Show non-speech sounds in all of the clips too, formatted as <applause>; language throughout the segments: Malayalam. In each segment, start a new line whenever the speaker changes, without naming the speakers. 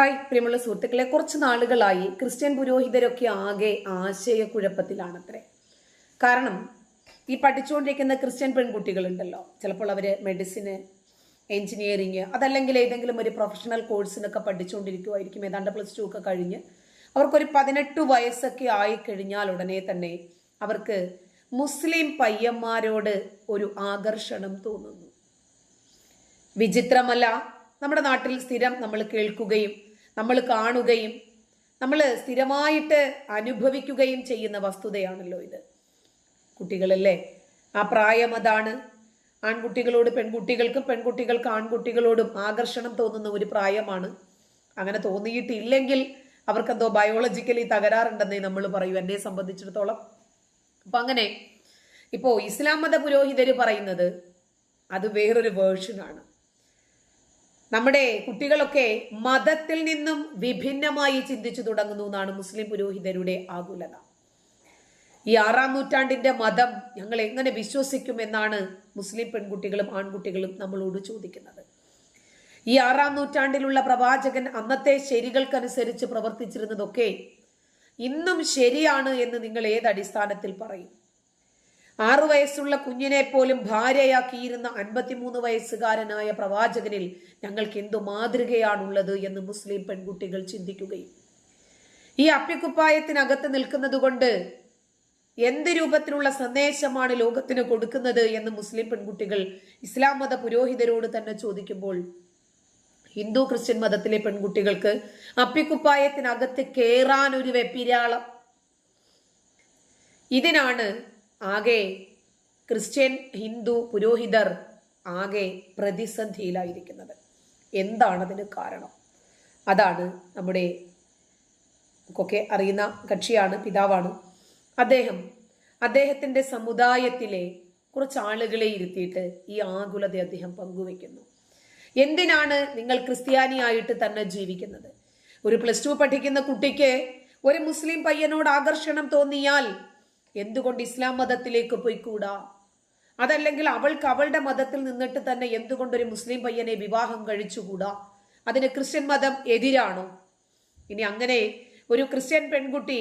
ഹായ് പ്രിയമുള്ള സുഹൃത്തുക്കളെ. കുറച്ച് നാളുകളായി ക്രിസ്ത്യൻ പുരോഹിതരൊക്കെ ആകെ ആശയക്കുഴപ്പത്തിലാണത്രേ. കാരണം ഈ പഠിച്ചുകൊണ്ടിരിക്കുന്ന ക്രിസ്ത്യൻ പെൺകുട്ടികളുണ്ടല്ലോ. ചിലപ്പോൾ അവർ മെഡിസിന് എഞ്ചിനീയറിങ് അതല്ലെങ്കിൽ ഏതെങ്കിലും ഒരു പ്രൊഫഷണൽ കോഴ്സിനൊക്കെ പഠിച്ചുകൊണ്ടിരിക്കുമായിരിക്കും ഏതാണ്ട് പ്ലസ് ടു ഒക്കെ കഴിഞ്ഞ് അവർക്കൊരു പതിനെട്ട് വയസ്സൊക്കെ ആയി കഴിഞ്ഞാൽ ഉടനെ തന്നെ അവർക്ക് മുസ്ലിം പയ്യന്മാരോട് ഒരു ആകർഷണം തോന്നുന്നു. വിചിത്രമല്ല നമ്മുടെ നാട്ടിൽ സ്ഥിരം നമ്മൾ കേൾക്കുകയും നമ്മൾ കാണുകയും നമ്മൾ സ്ഥിരമായിട്ട് അനുഭവിക്കുകയും ചെയ്യുന്ന വസ്തുതയാണല്ലോ ഇത്. കുട്ടികളല്ലേ? ആ പ്രായം അതാണ്. ആൺകുട്ടികളോട് പെൺകുട്ടികൾക്കും പെൺകുട്ടികൾക്ക് ആൺകുട്ടികളോടും ആകർഷണം തോന്നുന്ന ഒരു പ്രായമാണ്. അങ്ങനെ തോന്നിയിട്ടില്ലെങ്കിൽ അവർക്കെന്തോ ബയോളജിക്കലി തകരാറുണ്ടെന്നേ നമ്മൾ പറയൂ എന്നെ സംബന്ധിച്ചിടത്തോളം. അപ്പൊ അങ്ങനെ ഇപ്പോ ഇസ്ലാം മത പുരോഹിതര് പറയുന്നത് അത് വേറൊരു വേർഷനാണ് നമ്മുടെ കുട്ടികളൊക്കെ മതത്തിൽ നിന്നും വിഭിന്നമായി ചിന്തിച്ചു തുടങ്ങുന്നു എന്നാണ് മുസ്ലിം പുരോഹിതരുടെ ആകുലത. ഈ ആറാം നൂറ്റാണ്ടിന്റെ മതം ഞങ്ങൾ എങ്ങനെ വിശ്വസിക്കും എന്നാണ് മുസ്ലിം പെൺകുട്ടികളും ആൺകുട്ടികളും നമ്മളോട് ചോദിക്കുന്നത്. ഈ ആറാം നൂറ്റാണ്ടിലുള്ള പ്രവാചകൻ അന്നത്തെ ശരികൾക്കനുസരിച്ച് പ്രവർത്തിച്ചിരുന്നതൊക്കെ ഇന്നും ശരിയാണ് എന്ന് നിങ്ങൾ ഏത് അടിസ്ഥാനത്തിൽ പറയും? ആറു വയസ്സുള്ള കുഞ്ഞിനെ പോലും ഭാര്യയാക്കിയിരുന്ന അൻപത്തിമൂന്ന് വയസ്സുകാരനായ പ്രവാചകനിൽ ഞങ്ങൾക്ക് എന്തു മാതൃകയാണുള്ളത് എന്ന് മുസ്ലിം പെൺകുട്ടികൾ ചിന്തിക്കുകയും. ഈ അപ്പിക്കുപ്പായത്തിനകത്ത് നിൽക്കുന്നത് കൊണ്ട് എന്ത് രൂപത്തിലുള്ള സന്ദേശമാണ് ലോകത്തിന് കൊടുക്കുന്നത് എന്ന് മുസ്ലിം പെൺകുട്ടികൾ ഇസ്ലാം മത പുരോഹിതരോട് തന്നെ ചോദിക്കുമ്പോൾ ഹിന്ദു ക്രിസ്ത്യൻ മതത്തിലെ പെൺകുട്ടികൾക്ക് അപ്പിക്കുപ്പായത്തിനകത്ത് കേറാൻ ഒരു വെപ്പിരാളം. ഇതിനാണ് ആകെ ക്രിസ്ത്യൻ ഹിന്ദു പുരോഹിതർ ആകെ പ്രതിസന്ധിയിലായിരിക്കുന്നത്. എന്താണ് അതിന് കാരണം? അതാണ് നമ്മുടെ ഒക്കെ അറിയുന്ന കക്ഷിയാണ് പിതാവാണ് അദ്ദേഹം. അദ്ദേഹത്തിന്റെ സമുദായത്തിലെ കുറച്ച് ആളുകളെ ഇരുത്തിയിട്ട് ഈ ആകുലത അദ്ദേഹം പങ്കുവെക്കുന്നു എന്തിനാണ് നിങ്ങൾ ക്രിസ്ത്യാനിയായിട്ട് തന്നെ ജീവിക്കുന്നത്? ഒരു പ്ലസ് ടു പഠിക്കുന്ന കുട്ടിക്ക് ഒരു മുസ്ലിം പയ്യനോട് ആകർഷണം തോന്നിയാൽ എന്തുകൊണ്ട് ഇസ്ലാം മതത്തിലേക്ക് പോയിക്കൂടാ? അതല്ലെങ്കിൽ അവൾക്ക് അവളുടെ മതത്തിൽ നിന്നിട്ട് തന്നെ എന്തുകൊണ്ട് ഒരു മുസ്ലിം പയ്യനെ വിവാഹം കഴിച്ചുകൂടാ? അതിന് ക്രിസ്ത്യൻ മതം എതിരാണോ? ഇനി അങ്ങനെ ഒരു ക്രിസ്ത്യൻ പെൺകുട്ടി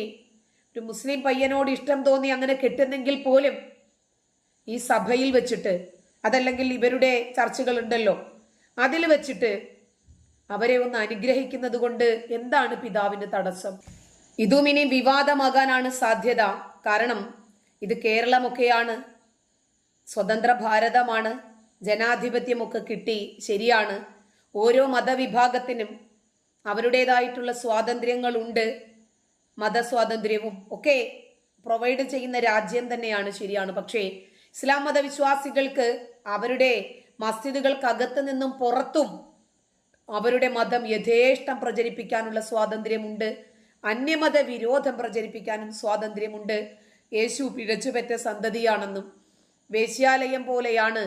ഒരു മുസ്ലിം പയ്യനോട് ഇഷ്ടം തോന്നി അങ്ങനെ കെട്ടുന്നെങ്കിൽ പോലും ഈ സഭയിൽ വെച്ചിട്ട് അതല്ലെങ്കിൽ ഇവരുടെ ചർച്ചകൾ ഉണ്ടല്ലോ അതിൽ വെച്ചിട്ട് അവരെ ഒന്ന് അനുഗ്രഹിക്കുന്നത് കൊണ്ട് എന്താണ് പിതാവിന് തടസ്സം? ഇതും ഇനി വിവാദമാകാനാണ് സാധ്യത. കാരണം ഇത് കേരളമൊക്കെയാണ്. സ്വതന്ത്ര ഭാരതമാണ്. ജനാധിപത്യമൊക്കെ കിട്ടി ശരിയാണ്. ഓരോ മതവിഭാഗത്തിനും അവരുടേതായിട്ടുള്ള സ്വാതന്ത്ര്യങ്ങളുണ്ട്. മതസ്വാതന്ത്ര്യവും ഒക്കെ പ്രൊവൈഡ് ചെയ്യുന്ന രാജ്യം തന്നെയാണ് ശരിയാണ്. പക്ഷേ ഇസ്ലാം മതവിശ്വാസികൾക്ക് അവരുടെ മസ്ജിദുകൾക്കകത്ത് നിന്നും പുറത്തും അവരുടെ മതം യഥേഷ്ടം പ്രചരിപ്പിക്കാനുള്ള സ്വാതന്ത്ര്യമുണ്ട്. അന്യമത വിരോധം പ്രചരിപ്പിക്കാനും സ്വാതന്ത്ര്യമുണ്ട്. യേശു പിഴച്ചുപറ്റ സന്തതിയാണെന്നും വേശ്യാലയം പോലെയാണ്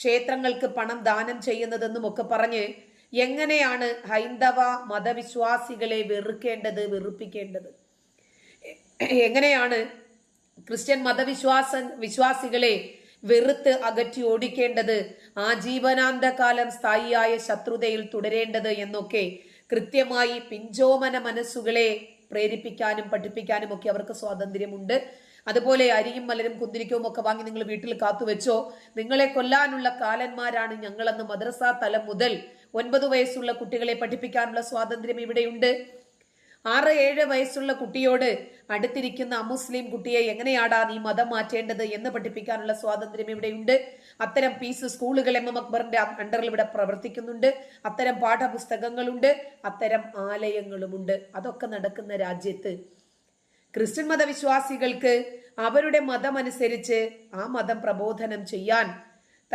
ക്ഷേത്രങ്ങൾക്ക് പണം ദാനം ചെയ്യുന്നതെന്നും ഒക്കെ പറഞ്ഞ് എങ്ങനെയാണ് ഹൈന്ദവ മതവിശ്വാസികളെ വെറുക്കേണ്ടത് വെറുപ്പിക്കേണ്ടത്? എങ്ങനെയാണ് ക്രിസ്ത്യൻ മതവിശ്വാസ വിശ്വാസികളെ വെറുത്ത് അകറ്റി ഓടിക്കേണ്ടത് ആജീവനാന്തകാലം സ്ഥായിയായ ശത്രുതയിൽ തുടരേണ്ടത് എന്നൊക്കെ കൃത്യമായി പിഞ്ചോമന മനസ്സുകളെ പ്രേരിപ്പിക്കാനും പഠിപ്പിക്കാനും ഒക്കെ അവർക്ക് സ്വാതന്ത്ര്യമുണ്ട്. അതുപോലെ അരിയും മലരും കുന്തിരിക്കവും ഒക്കെ വാങ്ങി നിങ്ങൾ വീട്ടിൽ കാത്തുവെച്ചോ. നിങ്ങളെ കൊല്ലാനുള്ള കാലന്മാരാണ് ഞങ്ങളെന്ന് മദ്രസ തലം മുതൽ ഒൻപത് വയസ്സുള്ള കുട്ടികളെ പഠിപ്പിക്കാനുള്ള സ്വാതന്ത്ര്യം ഇവിടെയുണ്ട്. ആറ് ഏഴ് വയസ്സുള്ള കുട്ടിയോട് അടുത്തിരിക്കുന്ന അമുസ്ലിം കുട്ടിയെ എങ്ങനെയാടാ നീ മതം മാറ്റേണ്ടത് എന്ന് പഠിപ്പിക്കാനുള്ള സ്വാതന്ത്ര്യം ഇവിടെയുണ്ട്. അത്തരം പീസ് സ്കൂളുകൾ എം എം അക്ബറിന്റെ അണ്ടറിൽ ഇവിടെ പ്രവർത്തിക്കുന്നുണ്ട്. അത്തരം പാഠപുസ്തകങ്ങളുണ്ട്. അത്തരം ആലയങ്ങളുമുണ്ട്. അതൊക്കെ നടക്കുന്ന രാജ്യത്ത് ക്രിസ്ത്യൻ മതവിശ്വാസികൾക്ക് അവരുടെ മതമനുസരിച്ച് ആ മതം പ്രബോധനം ചെയ്യാൻ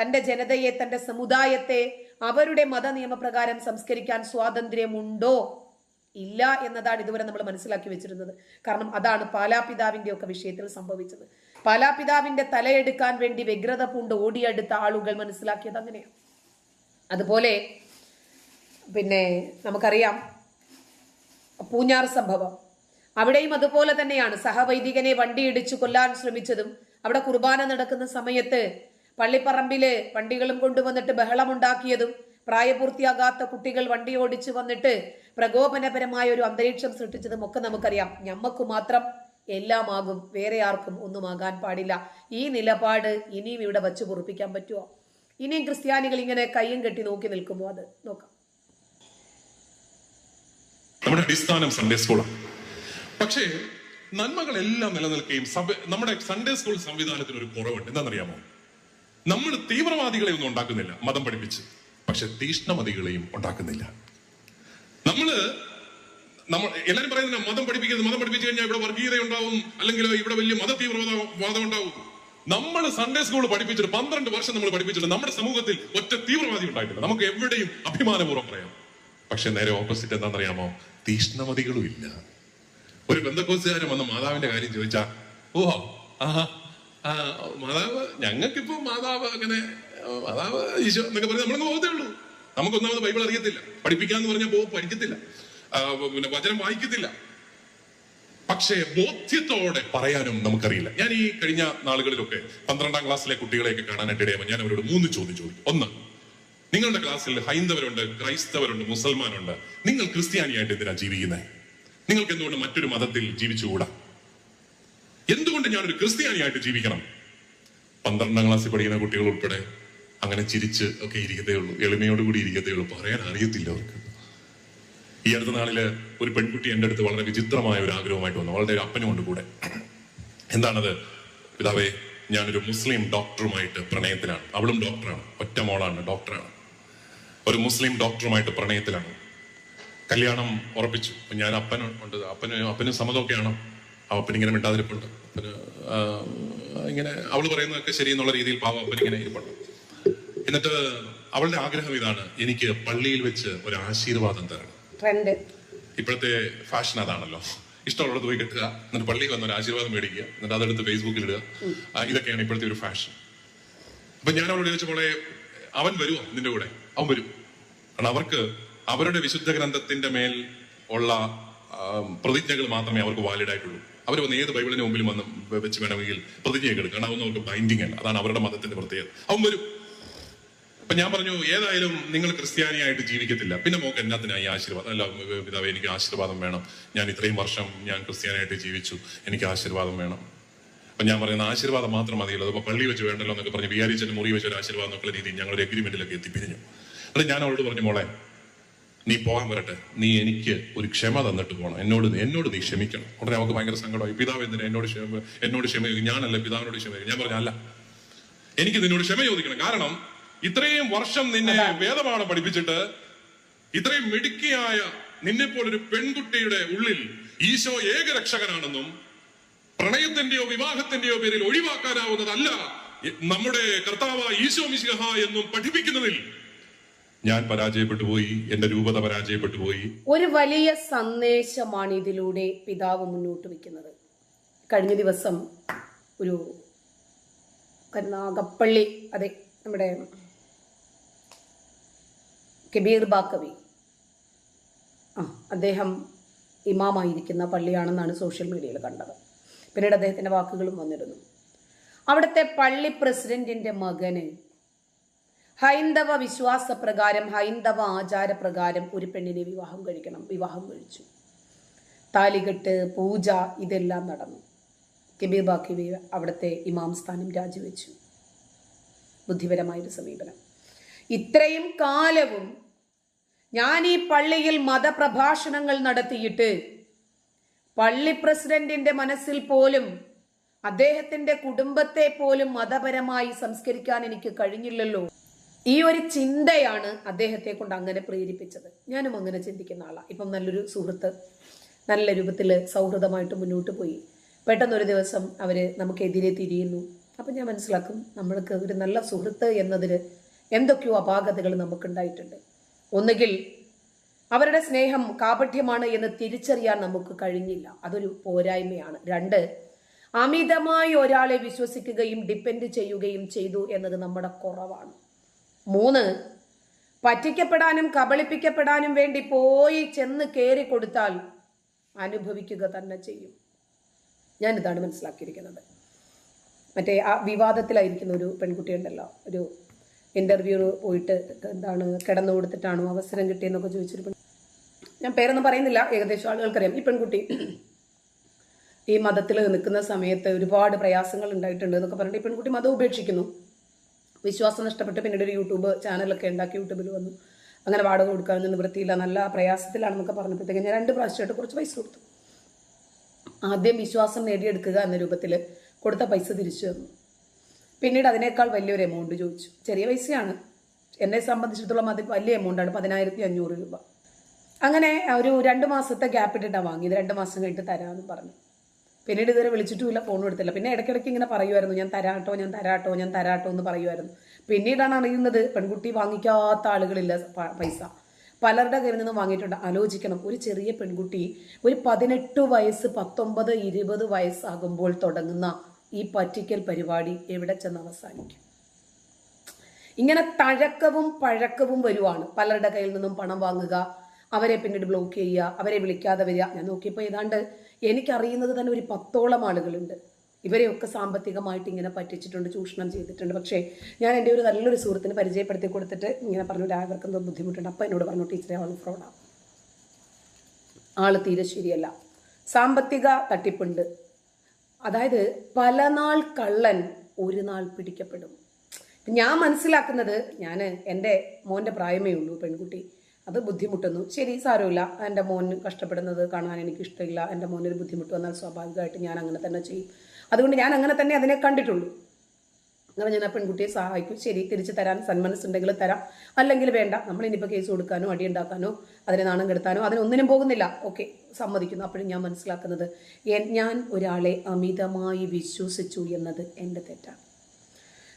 തന്റെ ജനതയെ തന്റെ സമുദായത്തെ അവരുടെ മത നിയമപ്രകാരം സംസ്കരിക്കാൻ സ്വാതന്ത്ര്യമുണ്ടോ? ഇല്ല എന്നതാണ് ഇതുവരെ നമ്മൾ മനസ്സിലാക്കി വെച്ചിരുന്നത്. കാരണം അതാണ് പാലാപിതാവിന്റെ ഒക്കെ വിഷയത്തിൽ സംഭവിച്ചത്. പാലാപിതാവിന്റെ തലയെടുക്കാൻ വേണ്ടി വ്യഗ്രത പൂണ്ട് ഓടിയെടുത്ത ആളുകൾ മനസ്സിലാക്കിയത് അങ്ങനെയാണ്. അതുപോലെ പിന്നെ നമുക്കറിയാം പൂഞ്ഞാർ സംഭവം. അവിടെയും അതുപോലെ തന്നെയാണ്. സഹവൈദികനെ വണ്ടിയിടിച്ചു കൊല്ലാൻ ശ്രമിച്ചതും അവിടെ കുർബാന നടക്കുന്ന സമയത്ത് പള്ളിപ്പറമ്പിൽ വണ്ടികളും കൊണ്ടുവന്നിട്ട് ബഹളമുണ്ടാക്കിയതും പ്രായപൂർത്തിയാകാത്ത കുട്ടികൾ വണ്ടി ഓടിച്ചു വന്നിട്ട് പ്രകോപനപരമായ ഒരു അന്തരീക്ഷം സൃഷ്ടിച്ചതും ഒക്കെ നമുക്കറിയാം. ഞമ്മക്ക് മാത്രം എല്ലാമാകും. വേറെ ആർക്കും ഒന്നുമാകാൻ പാടില്ല. ഈ നിലപാട് ഇനിയും ഇവിടെ വച്ച് പൊറപ്പിക്കാൻ പറ്റുമോ ഇനിയും ക്രിസ്ത്യാനികൾ ഇങ്ങനെ കയ്യും കെട്ടി നോക്കി നിൽക്കുമോ അത്? നോക്കാം.
നമ്മുടെ അടിസ്ഥാനം സൺഡേ സ്കൂളാണ് പക്ഷേ നന്മകളെല്ലാം നിലനിൽക്കുകയും നമ്മുടെ സൺഡേ സ്കൂൾ സംവിധാനത്തിന് ഒരു കുറവുണ്ട്. എന്താണെന്നറിയാമോ? നമ്മൾ തീവ്രവാദികളെ ഒന്നും ഉണ്ടാക്കുന്നില്ല മതം പഠിപ്പിച്ച്. പക്ഷെ തീഷ്ണമതികളെയും ഉണ്ടാക്കുന്നില്ല. നമ്മൾ നമ്മൾ എല്ലാരും പറയുന്ന മതം പഠിപ്പിക്കുന്നത് മതം പഠിപ്പിച്ചു കഴിഞ്ഞാൽ ഇവിടെ വർഗീയത ഉണ്ടാവും അല്ലെങ്കിൽ ഇവിടെ വലിയ മത തീവ്രവാദം ഉണ്ടാവും നമ്മൾ സൺഡേ സ്കൂൾ പഠിപ്പിച്ചിട്ട് പന്ത്രണ്ട് വർഷം നമ്മൾ പഠിപ്പിച്ചിട്ട് നമ്മുടെ സമൂഹത്തിൽ ഒറ്റ തീവ്രവാദി ഉണ്ടായിട്ടില്ല. നമുക്ക് എവിടെയും അഭിമാനപൂർവം പറയാം. പക്ഷെ നേരെ ഓപ്പോസിറ്റ് എന്താണെന്നറിയാമോ? തീഷ്ണമതികളും ഇല്ല. ഒരു ബന്ധക്കോസുകാരൻ വന്ന മാതാവിന്റെ കാര്യം ചോദിച്ചാ ഓ ആഹാ ആ മാതാവ് ഞങ്ങൾക്കിപ്പോ മാതാവ് അങ്ങനെ മാതാവ് ഈശോ എന്നൊക്കെ പറഞ്ഞ് നമ്മളങ്ങ് പോകത്തേ ഉള്ളൂ. നമുക്കൊന്നാമത് ബൈബിൾ അറിയത്തില്ല. പഠിപ്പിക്കാന്ന് പറഞ്ഞാൽ പോകും പഠിക്കത്തില്ല. പിന്നെ വചനം വായിക്കത്തില്ല. പക്ഷേ ബോധ്യത്തോടെ പറയാനും നമുക്കറിയില്ല. ഞാൻ ഈ കഴിഞ്ഞ നാളുകളിലൊക്കെ പന്ത്രണ്ടാം ക്ലാസ്സിലെ കുട്ടികളെയൊക്കെ കാണാനായിട്ട് ഇടയാകുമ്പോൾ ഞാൻ അവരോട് മൂന്ന് ചോദ്യം ചോദിക്കും. ഒന്ന് നിങ്ങളുടെ ക്ലാസ്സിൽ ഹൈന്ദവരുണ്ട് ക്രൈസ്തവരുണ്ട് മുസൽമാനുണ്ട്. നിങ്ങൾ ക്രിസ്ത്യാനിയായിട്ട് എന്തിനാ ജീവിക്കുന്നത് നിങ്ങൾക്ക് എന്തുകൊണ്ട് മറ്റൊരു മതത്തിൽ ജീവിച്ചുകൂടാ? എന്തുകൊണ്ട് ഞാനൊരു ക്രിസ്ത്യാനിയായിട്ട് ജീവിക്കണം? പന്ത്രണ്ടാം ക്ലാസ്സിൽ പഠിക്കുന്ന കുട്ടികൾ ഉൾപ്പെടെ അങ്ങനെ ചിരിച്ച് ഒക്കെ ഇരിക്കത്തേ ഉള്ളൂ. എളിമയോടുകൂടി ഇരിക്കത്തേ ഉള്ളൂ. പറയാൻ അറിയത്തില്ല അവർക്ക്. ഈ അടുത്ത നാളിൽ ഒരു പെൺകുട്ടി എന്റെ അടുത്ത് വളരെ വിചിത്രമായ ഒരു ആഗ്രഹമായിട്ട് വന്നു. അവളുടെ ഒരു അപ്പനുമുണ്ട് കൂടെ. എന്താണത്? പിതാവേ ഞാനൊരു മുസ്ലിം ഡോക്ടറുമായിട്ട് പ്രണയത്തിലാണ്. അവളും ഡോക്ടറാണ്. ഒറ്റ മോളാണ് ഡോക്ടറാണ്. ഒരു മുസ്ലിം ഡോക്ടറുമായിട്ട് പ്രണയത്തിലാണ്. കല്യാണം ഉറപ്പിച്ചു. ഞാൻ അപ്പൻ ഉണ്ട്. അപ്പന് അപ്പന് സമ്മതമൊക്കെയാണ്. അപ്പൻ ഇങ്ങനെ മിണ്ടാതിരിപ്പുണ്ട്. അപ്പന് ഇങ്ങനെ അവൾ പറയുന്നതൊക്കെ ശരി എന്നുള്ള രീതിയിൽ പാവം അപ്പൻ ഇങ്ങനെ ഇരിപ്പുണ്ട്. എന്നിട്ട് അവളുടെ ആഗ്രഹം ഇതാണ്. എനിക്ക് പള്ളിയിൽ വെച്ച് ഒരു ആശീർവാദം തരണം.
ട്രെൻഡ്
ഇപ്പോഴത്തെ ഫാഷൻ അതാണല്ലോ. ഇഷ്ടമുള്ളത് പോയി കിട്ടുക എന്നിട്ട് പള്ളിയിൽ വന്ന ഒരു ആശീർവാദം മേടിക്കുക എന്നിട്ട് അതെടുത്ത് ഫേസ്ബുക്കിൽ ഇടുക. ഇതൊക്കെയാണ് ഇപ്പോഴത്തെ ഒരു ഫാഷൻ അപ്പൊ ഞാൻ അവളോട് ചോദിച്ചപ്പോളെ അവൻ വരുമോ നിന്റെ കൂടെ? അവൻ വരും. കാരണം അവർക്ക് അവരുടെ വിശുദ്ധ ഗ്രന്ഥത്തിന്റെ മേൽ ഉള്ള പ്രതിജ്ഞകൾ മാത്രമേ അവർക്ക് വാലിഡ് ആയിട്ടുള്ളൂ. അവർ വന്ന് ഏത് ബൈബിളിന് മുമ്പിൽ വന്ന് വെച്ച് വേണമെങ്കിൽ പ്രതിജ്ഞയൊക്കെ എടുക്കണം അതൊന്നും അവർക്ക് ബൈൻഡിങ് അല്ല. അതാണ് അവരുടെ മതത്തിന്റെ പ്രത്യേകത. അവൻ വരും. അപ്പൊ ഞാൻ പറഞ്ഞു ഏതായാലും നിങ്ങൾ ക്രിസ്ത്യാനിയായിട്ട് ജീവിക്കത്തില്ല. പിന്നെ മോക്ക് എന്നാത്തിനായി ആശീർവാദം അല്ല പിതാവ് എനിക്ക് ആശീർവാദം വേണം. ഞാൻ ഇത്രയും വർഷം ഞാൻ ക്രിസ്ത്യാനിയായിട്ട് ജീവിച്ചു. എനിക്ക് ആശീർവാദം വേണം. അപ്പൊ ഞാൻ പറയുന്ന ആശീർവാദം മാത്രം മതിയല്ലോ. അപ്പൊ പള്ളി വെച്ച് വേണ്ടല്ലോ എന്നൊക്കെ പറഞ്ഞ് വിചാരിച്ചതിന് മുറി വെച്ച ഒരു ആശീർവാദം എന്നൊക്കെ രീതി ഞങ്ങളൊരു എഗ്രിമെന്റിലൊക്കെ എത്തിപ്പിരിഞ്ഞു. അത് ഞാൻ അവളോട് പറഞ്ഞു മോളെ നീ പോകാൻ വരട്ടെ. നീ എനിക്ക് ഒരു ക്ഷമ തന്നിട്ട് പോകണം എന്നോട് എന്നോട് നീ ക്ഷമിക്കണം. ഉടനെ അവൾക്ക് ഭയങ്കര സങ്കടമായി. പിതാവ് എന്തിനാ എന്നോട് ക്ഷമ എന്നോട് ക്ഷമ ഞാനല്ല പിതാവിനോട് ക്ഷമ ഞാൻ പറഞ്ഞു അല്ല എനിക്ക് നിന്നോട് ക്ഷമ ചോദിക്കണം. കാരണം ഇത്രയും വർഷം നിന്നെ വേദപാഠം പഠിപ്പിച്ചിട്ട് ഇത്രയും മിടുക്കിയായ നിന്നെ പോലൊരു പെൺകുട്ടിയുടെ ഉള്ളിൽ ഈശോ ഏക ഏകരക്ഷകനാണെന്നും പ്രണയത്തിന്റെയോ വിവാഹത്തിന്റെയോ പേരിൽ ഒഴിവാക്കാനാവുന്നതല്ല നമ്മുടെ കർത്താവ് ഈശോ മിശിഹ എന്നും പഠിപ്പിക്കുന്നതിൽ ഞാൻ പരാജയപ്പെട്ടു പോയി എന്റെ രൂപത പരാജയപ്പെട്ടു പോയി.
ഒരു വലിയ സന്ദേശമാണ് ഇതിലൂടെ പിതാവ് മുന്നോട്ട് വെക്കുന്നത് കഴിഞ്ഞ ദിവസം ഒരു കരുനാഗപ്പള്ളി അതെ നമ്മുടെ കബീർ ബാക്കവി. ആ അദ്ദേഹം ഇമാമായിരിക്കുന്ന പള്ളിയാണെന്നാണ് സോഷ്യൽ മീഡിയയിൽ കണ്ടത്. പിന്നീട് അദ്ദേഹത്തിന്റെ വാക്കുകളും വന്നിരുന്നു. അവിടുത്തെ പള്ളി പ്രസിഡന്റിന്റെ മകന് ഹൈന്ദവ വിശ്വാസപ്രകാരം ഹൈന്ദവ ആചാരപ്രകാരം ഒരു പെണ്ണിനെ വിവാഹം കഴിക്കണം വിവാഹം കഴിച്ചു. താലികെട്ട് പൂജ ഇതെല്ലാം നടന്നു. കബീർ ബാക്കിവി അവിടുത്തെ ഇമാം സ്ഥാനം രാജിവെച്ചു. ബുദ്ധിപരമായൊരു സമീപനം. ഇത്രയും കാലവും ഞാൻ ഈ പള്ളിയിൽ മതപ്രഭാഷണങ്ങൾ നടത്തിയിട്ട് പള്ളി പ്രസിഡന്റിന്റെ മനസ്സിൽ പോലും അദ്ദേഹത്തിന്റെ കുടുംബത്തെ പോലും മതപരമായി സംസ്കരിക്കാൻ എനിക്ക് കഴിഞ്ഞില്ലല്ലോ. ഈ ഒരു ചിന്തയാണ് അദ്ദേഹത്തെ കൊണ്ട് അങ്ങനെ പ്രേരിപ്പിച്ചത്. ഞാനും അങ്ങനെ ചിന്തിക്കുന്ന ആളാണ് ഇപ്പം നല്ലൊരു സുഹൃത്ത് നല്ല രൂപത്തിൽ സൗഹൃദമായിട്ട് മുന്നോട്ട് പോയി. പെട്ടെന്നൊരു ദിവസം അവർ നമുക്കെതിരെ തിരിയുന്നു. അപ്പം ഞാൻ മനസ്സിലാക്കും നമ്മൾക്ക് ഒരു നല്ല സുഹൃത്ത് എന്നതിൽ എന്തൊക്കെയോ അപാകതകൾ നമുക്കുണ്ടായിട്ടുണ്ട്. ഒന്നുകിൽ അവരുടെ സ്നേഹം കാപഠ്യമാണ് എന്ന് തിരിച്ചറിയാൻ നമുക്ക് കഴിഞ്ഞില്ല. അതൊരു പോരായ്മയാണ്. രണ്ട് അമിതമായി ഒരാളെ വിശ്വസിക്കുകയും ഡിപ്പെൻഡ് ചെയ്യുകയും ചെയ്തു എന്നത് നമ്മുടെ കുറവാണ്. മൂന്ന് പറ്റിക്കപ്പെടാനും കബളിപ്പിക്കപ്പെടാനും വേണ്ടി പോയി ചെന്ന് കയറി കൊടുത്താൽ അനുഭവിക്കുക തന്നെ ചെയ്യും. ഞാൻ ഇതാണ് മനസ്സിലാക്കിയിരിക്കുന്നത്. മറ്റേ ആ വിവാദത്തിലായിരിക്കുന്ന ഒരു പെൺകുട്ടിയുണ്ടല്ലോ ഒരു ഇന്റർവ്യൂ പോയിട്ട് എന്താണ് കിടന്നു കൊടുത്തിട്ടാണോ അവസരം കിട്ടിയെന്നൊക്കെ ചോദിച്ചൊരു ഞാൻ പേരൊന്നും പറയുന്നില്ല ഏകദേശം ആളുകൾക്കറിയാം. ഈ പെൺകുട്ടി ഈ മതത്തിൽ നിൽക്കുന്ന സമയത്ത് ഒരുപാട് പ്രയാസങ്ങൾ ഉണ്ടായിട്ടുണ്ട് എന്നൊക്കെ പറഞ്ഞിട്ട് ഈ പെൺകുട്ടി മതം ഉപേക്ഷിക്കുന്നു. വിശ്വാസം നഷ്ടപ്പെട്ട് പിന്നീട് ഒരു യൂട്യൂബ് ചാനലൊക്കെ ഉണ്ടാക്കി യൂട്യൂബിൽ വന്നു. അങ്ങനെ വാടക കൊടുക്കാനൊന്നും നിവൃത്തിയില്ല നല്ല പ്രയാസത്തിലാണെന്നൊക്കെ പറഞ്ഞപ്പോഴത്തേക്ക് ഞാൻ രണ്ട് പ്രാവശ്യമായിട്ട് കുറച്ച് പൈസ കൊടുത്തു. ആദ്യം വിശ്വാസം നേടിയെടുക്കുക എന്ന രൂപത്തിൽ കൊടുത്ത പൈസ തിരിച്ചു തന്നു. പിന്നീട് അതിനേക്കാൾ വലിയൊരു എമൗണ്ട് ചോദിച്ചു. ചെറിയ പൈസയാണ്. എന്നെ സംബന്ധിച്ചിടത്തോളം അത് വലിയ എമൗണ്ടാണ് പതിനായിരത്തി അഞ്ഞൂറ് രൂപ. അങ്ങനെ ഒരു രണ്ട് മാസത്തെ ഗ്യാപ്പ് ഇട്ടിട്ടാണ് വാങ്ങിയത്. രണ്ട് മാസം കഴിഞ്ഞിട്ട് തരാമെന്ന് പറഞ്ഞു. പിന്നീട് ഇതുവരെ വിളിച്ചിട്ടുമില്ല ഫോൺ എടുത്തില്ല. പിന്നെ ഇടയ്ക്കിടയ്ക്ക് ഇങ്ങനെ പറയുമായിരുന്നു. ഞാൻ തരാട്ടോ ഞാൻ തരാട്ടോ ഞാൻ തരാട്ടോ എന്ന് പറയുമായിരുന്നു. പിന്നീടാണ് അറിയുന്നത് പെൺകുട്ടി വാങ്ങിക്കാത്ത ആളുകളില്ല പൈസ. പലരുടെ കയ്യിൽ നിന്നും വാങ്ങിയിട്ടുണ്ട്. ആലോചിക്കണം. ഒരു ചെറിയ പെൺകുട്ടി ഒരു പതിനെട്ട് വയസ്സ് പത്തൊമ്പത് ഇരുപത് വയസ്സാകുമ്പോൾ തുടങ്ങുന്ന ഈ പറ്റിക്കൽ പരിപാടി എവിടെ ചെന്ന് അവസാനിക്കും? ഇങ്ങനെ തഴക്കവും പഴക്കവും വരുവാണ്. പലരുടെ കയ്യിൽ നിന്നും പണം വാങ്ങുക അവരെ പിന്നീട് ബ്ലോക്ക് ചെയ്യുക അവരെ വിളിക്കാതെ വരിക. ഞാൻ നോക്കിയപ്പോൾ ഏതാണ്ട് എനിക്കറിയുന്നത് തന്നെ ഒരു പത്തോളം ആളുകളുണ്ട്. ഇവരെയൊക്കെ സാമ്പത്തികമായിട്ട് ഇങ്ങനെ പറ്റിച്ചിട്ടുണ്ട് ചൂഷണം ചെയ്തിട്ടുണ്ട്. പക്ഷേ ഞാൻ എന്റെ ഒരു നല്ലൊരു സുഹൃത്തിന് പരിചയപ്പെടുത്തി കൊടുത്തിട്ട് ഇങ്ങനെ പറഞ്ഞു അവർക്ക് എന്തോ ബുദ്ധിമുട്ടുണ്ട് അപ്പം എന്നോട് പറഞ്ഞു ടീച്ചറെ ആൾ ഫ്രോഡാണ് ആൾ തീരെ ശരിയല്ല. സാമ്പത്തിക തട്ടിപ്പുണ്ട്. അതായത് പല നാൾ കള്ളൻ ഒരു നാൾ പിടിക്കപ്പെടും. ഞാൻ മനസ്സിലാക്കുന്നത് ഞാൻ എന്റെ മോന്റെ പ്രായമേ ഉള്ളൂ പെൺകുട്ടി. അത് ബുദ്ധിമുട്ടുന്നു. ശരി സാരമില്ല. എന്റെ മോൻ കഷ്ടപ്പെടുന്നത് കാണാൻ എനിക്ക് ഇഷ്ടമില്ല. എന്റെ മോനൊരു ബുദ്ധിമുട്ട് വന്നാൽ സ്വാഭാവികമായിട്ട് ഞാൻ അങ്ങനെ തന്നെ ചെയ്യും. അതുകൊണ്ട് ഞാൻ അങ്ങനെ തന്നെ അതിനെ കണ്ടിട്ടുള്ളൂ. അങ്ങനെ ഞാൻ ആ പെൺകുട്ടിയെ സഹായിക്കും. ശരി തിരിച്ചു തരാൻ സന്മനസ്സുണ്ടെങ്കിൽ തരാം. അല്ലെങ്കിൽ വേണ്ട നമ്മൾ ഇനിയിപ്പോൾ കേസ് കൊടുക്കാനോ അടി ഉണ്ടാക്കാനോ അതിനെ നാണം കെടുത്താനോ അതിനൊന്നിനും പോകുന്നില്ല. ഓക്കെ സമ്മതിക്കുന്നു. അപ്പോഴും ഞാൻ മനസ്സിലാക്കുന്നത് ഞാൻ ഒരാളെ അമിതമായി വിശ്വസിച്ചു എന്നത് എന്റെ തെറ്റാണ്.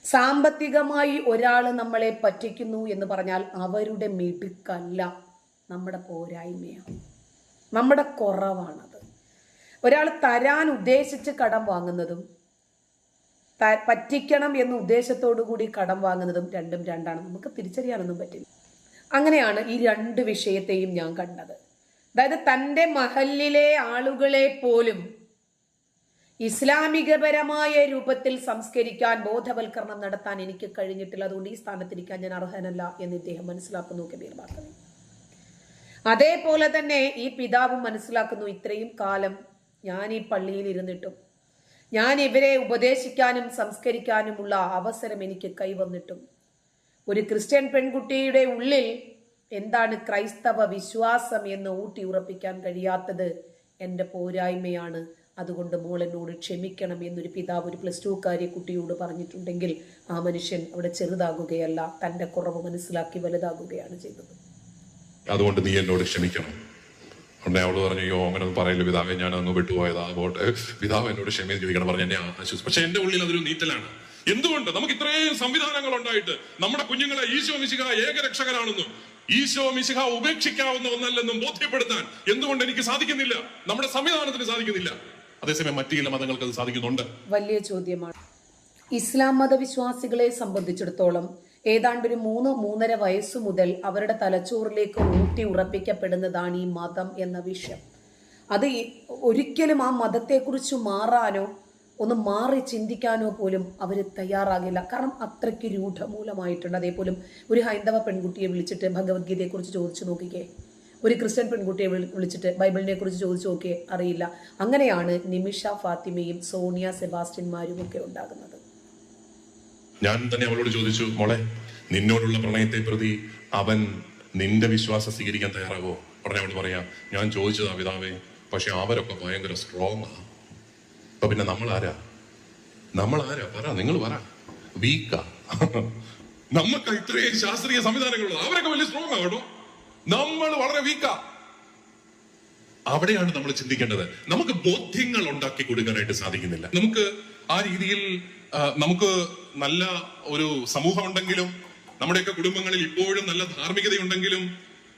സാമ്പത്തികമായി ഒരാൾ നമ്മളെ പറ്റിക്കുന്നു എന്ന് പറഞ്ഞാൽ അവരുടെ മിടുക്കല്ല നമ്മുടെ പോരായ്മയാണ്. നമ്മുടെ കുറവാണത്. ഒരാൾ തരാൻ ഉദ്ദേശിച്ച് കടം വാങ്ങുന്നതും പറ്റിക്കണം എന്ന ഉദ്ദേശത്തോടു കൂടി കടം വാങ്ങുന്നതും രണ്ടും രണ്ടാണ് നമുക്ക് തിരിച്ചറിയാനൊന്നും പറ്റില്ല. അങ്ങനെയാണ് ഈ രണ്ട് വിഷയത്തെയും ഞാൻ കണ്ടത്. അതായത് തന്റെ മഹലിലെ ആളുകളെ പോലും ഇസ്ലാമികപരമായ രൂപത്തിൽ സംസ്കരിക്കാൻ ബോധവൽക്കരണം നടത്താൻ എനിക്ക് കഴിഞ്ഞിട്ടില്ല. അതുകൊണ്ട് ഈ സ്ഥാനത്തിരിക്കാൻ ഞാൻ അർഹനല്ല എന്ന് ഇദ്ദേഹം മനസ്സിലാക്കുന്നു കബീർ ബാക്കവി അതേപോലെ തന്നെ ഈ പിതാവും മനസ്സിലാക്കുന്നു ഇത്രയും കാലം ഞാൻ ഈ പള്ളിയിൽ ഇരുന്നിട്ടും ഞാൻ ഇവരെ ഉപദേശിക്കാനും സംസ്കരിക്കാനുമുള്ള അവസരം എനിക്ക് കൈവന്നിട്ടും. ഒരു ക്രിസ്ത്യൻ പെൺകുട്ടിയുടെ ഉള്ളിൽ എന്താണ് ക്രൈസ്തവ വിശ്വാസം എന്ന് ഊട്ടി ഉറപ്പിക്കാൻ കഴിയാത്തത് എന്റെ പോരായ്മയാണ്. അതുകൊണ്ട് മോൾ എന്നോട് ക്ഷമിക്കണം എന്നൊരു പിതാവ് ഒരു പ്ലസ് ടുക്കാരി കുട്ടിയോട് പറഞ്ഞിട്ടുണ്ടെങ്കിൽ ആ മനുഷ്യൻ അവിടെ ചെറുതാകുകയല്ല തന്റെ കുറവ് മനസ്സിലാക്കി വലുതാകുകയാണ് ചെയ്തത്.
അതുകൊണ്ട് നീ എന്നോട് ക്ഷമിക്കണം. ഉടനെ അവൾ പറഞ്ഞു അയ്യോ അങ്ങനെ ഒന്നും പറയില്ല പിതാവെ ഞാൻ അങ്ങ് വിട്ടുപോയതാ പോട്ടെ. പിതാവ് എന്നോട് ക്ഷമ ചോദിക്കണം പറഞ്ഞു എന്നെ ആശ്വസിച്ചു പക്ഷെ എന്റെ ഉള്ളിൽ അതൊരു നീറ്റലാണ്. എന്തുകൊണ്ട്? നമുക്ക് ഇത്രയും സംവിധാനങ്ങൾ ഉണ്ടായിട്ട് നമ്മുടെ കുഞ്ഞുങ്ങളെ ഈശോ മിശിഹ ഏകരക്ഷകനാണെന്നും ഈശോ മിശിഹ ഉപേക്ഷിക്കാവുന്ന ഒന്നല്ലെന്നും ബോധ്യപ്പെടുത്താൻ എന്തുകൊണ്ട് എനിക്ക് സാധിക്കുന്നില്ല? നമ്മുടെ സംവിധാനത്തിന് സാധിക്കുന്നില്ല. അതേസമയം മറ്റു ചില മതങ്ങൾക്ക് അത് സാധിക്കുന്നുണ്ട്.
വലിയ ചോദ്യമാണ്. ഇസ്ലാം മതവിശ്വാസികളെ സംബന്ധിച്ചിടത്തോളം ഏതാണ്ട് ഒരു മൂന്ന് മൂന്നര വയസ്സു മുതൽ അവരുടെ തലച്ചോറിലേക്ക് ഊട്ടി ഉറപ്പിക്കപ്പെടുന്നതാണ് ഈ മതം എന്ന വിഷയം. അത് ഒരിക്കലും ആ മതത്തെക്കുറിച്ച് മാറാനോ ഒന്ന് മാറി ചിന്തിക്കാനോ പോലും അവർ തയ്യാറാകില്ല. കാരണം അത്രയ്ക്ക് രൂഢമൂലമായിട്ടുണ്ട്. അതേപോലും ഒരു ഹൈന്ദവ പെൺകുട്ടിയെ വിളിച്ചിട്ട് ഭഗവത്ഗീതയെക്കുറിച്ച് ചോദിച്ചു നോക്കിക്കേ. ഒരു ക്രിസ്ത്യൻ പെൺകുട്ടിയെ വിളിച്ചിട്ട് ബൈബിളിനെ കുറിച്ച് ചോദിച്ചു നോക്കിയേ അറിയില്ല. അങ്ങനെയാണ് നിമിഷ ഫാത്തിമയും സോണിയ സെബാസ്റ്റ്യന്മാരും ഒക്കെ ഉണ്ടാകുന്നത്.
ഞാൻ തന്നെ അവളോട് ചോദിച്ചു മോളെ നിന്നോടുള്ള പ്രണയത്തെ പ്രതി അവൻ നിന്റെ വിശ്വാസം സ്വീകരിക്കാൻ തയ്യാറാകോ ഉടനെ അവൾ പറയാ ഞാൻ ചോദിച്ചതാ പിതാവേ പക്ഷെ അവരൊക്കെ ഭയങ്കര സ്ട്രോങ് ആ. അപ്പൊ പിന്നെ നമ്മൾ ആരാ നമ്മൾ ആരാ പറ നിങ്ങൾ പറ. വീക്കാ <laughs> നമുക്ക് ഇത്രയും ശാസ്ത്രീയ സംവിധാനങ്ങളുള്ളത് അവരൊക്കെ വലിയ സ്ട്രോങ് ആകട്ടോ നമ്മൾ വളരെ വീക്കാ അവിടെയാണ് നമ്മൾ ചിന്തിക്കേണ്ടത്. നമുക്ക് ബോധ്യങ്ങൾ ഉണ്ടാക്കി കൊടുക്കാനായിട്ട് സാധിക്കുന്നില്ല. നമുക്ക് ആ രീതിയിൽ നമുക്ക് നല്ല ഒരു സമൂഹം ഉണ്ടെങ്കിലും നമ്മുടെയൊക്കെ കുടുംബങ്ങളിൽ ഇപ്പോഴും നല്ല ധാർമ്മികതയുണ്ടെങ്കിലും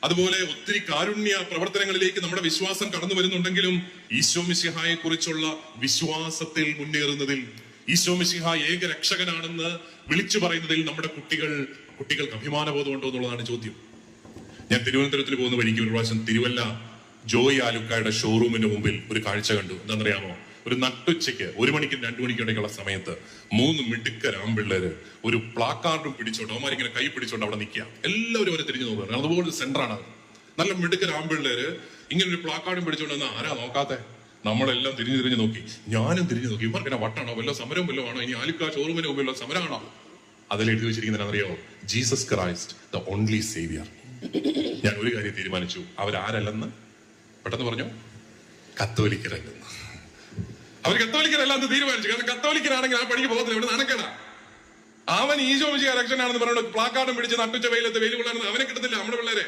അതുപോലെ ഒത്തിരി കാരുണ്യ പ്രവർത്തനങ്ങളിലേക്ക് നമ്മുടെ വിശ്വാസം കടന്നു വരുന്നുണ്ടെങ്കിലും ഈശോ മിശിഹായെ കുറിച്ചുള്ള വിശ്വാസത്തിൽ മുന്നേറുന്നതിൽ ഈശോ മിശിഹ ഏക രക്ഷകനാണെന്ന് വിളിച്ചു പറയുന്നതിൽ നമ്മുടെ കുട്ടികൾ കുട്ടികൾക്ക് അഭിമാനബോധം ഉണ്ടോ എന്നുള്ളതാണ് ചോദ്യം. ഞാൻ തിരുവനന്തപുരത്തിൽ പോകുന്ന വഴിക്ക് ഒരു പ്രാവശ്യം തിരുവല്ല ജോയ് ആലുക്കായുടെ ഷോറൂമിന്റെ മുമ്പിൽ ഒരു കാഴ്ച കണ്ടു. എന്താണെന്നറിയാമോ? ഒരു നട്ടുച്ചയ്ക്ക് ഒരു മണിക്കും രണ്ടു മണിക്കും ഇടയ്ക്കുള്ള സമയത്ത് മൂന്ന് മിടുക്കർ ഒരു പ്ലാക്കാർഡും പിടിച്ചോണ്ട് അവന്മാരിങ്ങനെ കൈ പിടിച്ചോണ്ട് അവിടെ നിൽക്കുക. എല്ലാവരും അവരെ തിരിഞ്ഞു നോക്കുകയാണ് അതുപോലെ സെന്ററാണ് നല്ല മിടുക്കർ ഇങ്ങനെ ഒരു പ്ലാക്കാർഡും പിടിച്ചോണ്ട് വന്നാൽ ആരാ നോക്കാത്തെ? നമ്മളെല്ലാം തിരിഞ്ഞു തിരിഞ്ഞു നോക്കി. ഞാനും തിരിഞ്ഞു നോക്കി. ഇവർക്ക് എന്നെ വട്ടാണോ? വല്ല സമരം വല്ലതും ആണോ? ഇനി ആലിക്ക ഷോറൂമിന് മുമ്പിലുള്ള സമരമാണോ അതിൽ എഴുതി വെച്ചിരിക്കുന്നറിയോ Jesus Christ the only saviour ഞാൻ ഒരു കാര്യം തീരുമാനിച്ചു. അവരാരല്ലെന്ന്? പെട്ടെന്ന് പറഞ്ഞു? കത്തോലിക്കരല്ലെന്ന്. അവർ കത്തോലിക്കരല്ല എന്ന് തീരുമാനിച്ചു. കാരണം കത്തോലിക്കരാണെങ്കിൽ ആ പണിക്ക് പോകത്തില്ല. ഇവിടെ നടക്കണം അവൻ ഈശോ വിജയ രക്ഷനാണെന്ന് പറഞ്ഞുകൊണ്ട് പ്ലാക്കാർഡും പിടിച്ച് നട്ടുച്ച വെയിലത്ത് വെയിൽ കൊള്ളാണെന്ന് അവനെ കിട്ടത്തില്ല നമ്മുടെ പിള്ളേരെ.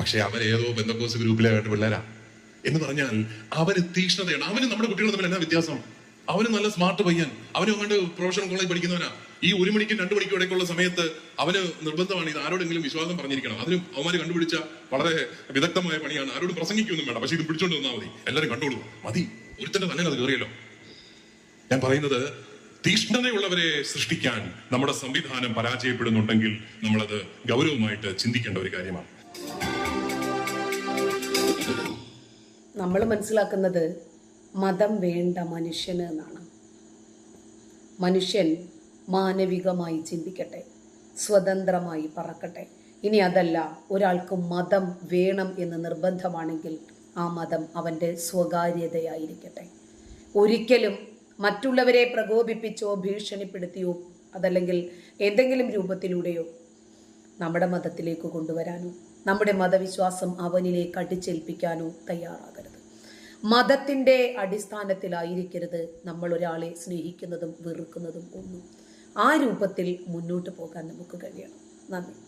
പക്ഷെ അവരേതോ ബന്ധക്കോസ് ഗ്രൂപ്പിലെ ആയിട്ട് പിള്ളേരാ. എന്ന് പറഞ്ഞാൽ അവർ തീക്ഷ്ണതയാണ്. അവന് നമ്മുടെ കുട്ടികൾ തമ്മിൽ എന്നാ വ്യത്യാസം? അവന് നല്ല സ്മാർട്ട് പയ്യൻ. അവനും അങ്ങോട്ട് പ്രൊഫഷണൽ കോളേജ് പഠിക്കുന്നവനാ. ഈ ഒരു മണിക്കും രണ്ടു മണിക്കും ഇടയ്ക്കുള്ള സമയത്ത് അവന് നിർബന്ധമാണ് ഇത് ആരോടെങ്കിലും വിശ്വാസം പറഞ്ഞിരിക്കണം. അതിന് അവന്മാര് കണ്ടുപിടിച്ച വളരെ വിദഗ്ധമായ പണിയാണ്. ആരോടും പ്രസംഗിക്കൊന്നും വേണ്ട. പക്ഷെ ഇത് പിടിച്ചോണ്ട് വന്നാൽ മതി. എല്ലാവരും കണ്ടോളൂ. മതി. ഒരുത്തന്റെ തന്നെ അത് കയറിയല്ലോ. ഞാൻ പറയുന്നത് തീഷ്ണതയുള്ളവരെ സൃഷ്ടിക്കാൻ നമ്മുടെ സംവിധാനം പരാജയപ്പെടുന്നുണ്ടെങ്കിൽ നമ്മളത് ഗൗരവമായിട്ട് ചിന്തിക്കേണ്ട ഒരു കാര്യമാണ്.
നമ്മൾ മനസ്സിലാക്കുന്നത് മതം വേണ്ട മനുഷ്യന് എന്നാണ്. മനുഷ്യൻ മാനവികമായി ചിന്തിക്കട്ടെ സ്വതന്ത്രമായി പറക്കട്ടെ. ഇനി അതല്ല ഒരാൾക്ക് മതം വേണം എന്ന് നിർബന്ധമാണെങ്കിൽ ആ മതം അവന്റെ സ്വകാര്യതയായിരിക്കട്ടെ. ഒരിക്കലും മറ്റുള്ളവരെ പ്രകോപിപ്പിച്ചോ ഭീഷണിപ്പെടുത്തിയോ അതല്ലെങ്കിൽ എന്തെങ്കിലും രൂപത്തിലൂടെയോ നമ്മുടെ മതത്തിലേക്ക് കൊണ്ടുവരാനോ നമ്മുടെ മതവിശ്വാസം അവനിലേക്ക് അടിച്ചേൽപ്പിക്കാനോ തയ്യാറാകരുത്. മതത്തിന്റെ അടിസ്ഥാനത്തിലായിരിക്കരുത് നമ്മൾ ഒരാളെ സ്നേഹിക്കുന്നതും വെറുക്കുന്നതും ഒന്നും. ആ രൂപത്തിൽ മുന്നോട്ട് പോകാൻ നമുക്ക് കഴിയണം. നന്ദി.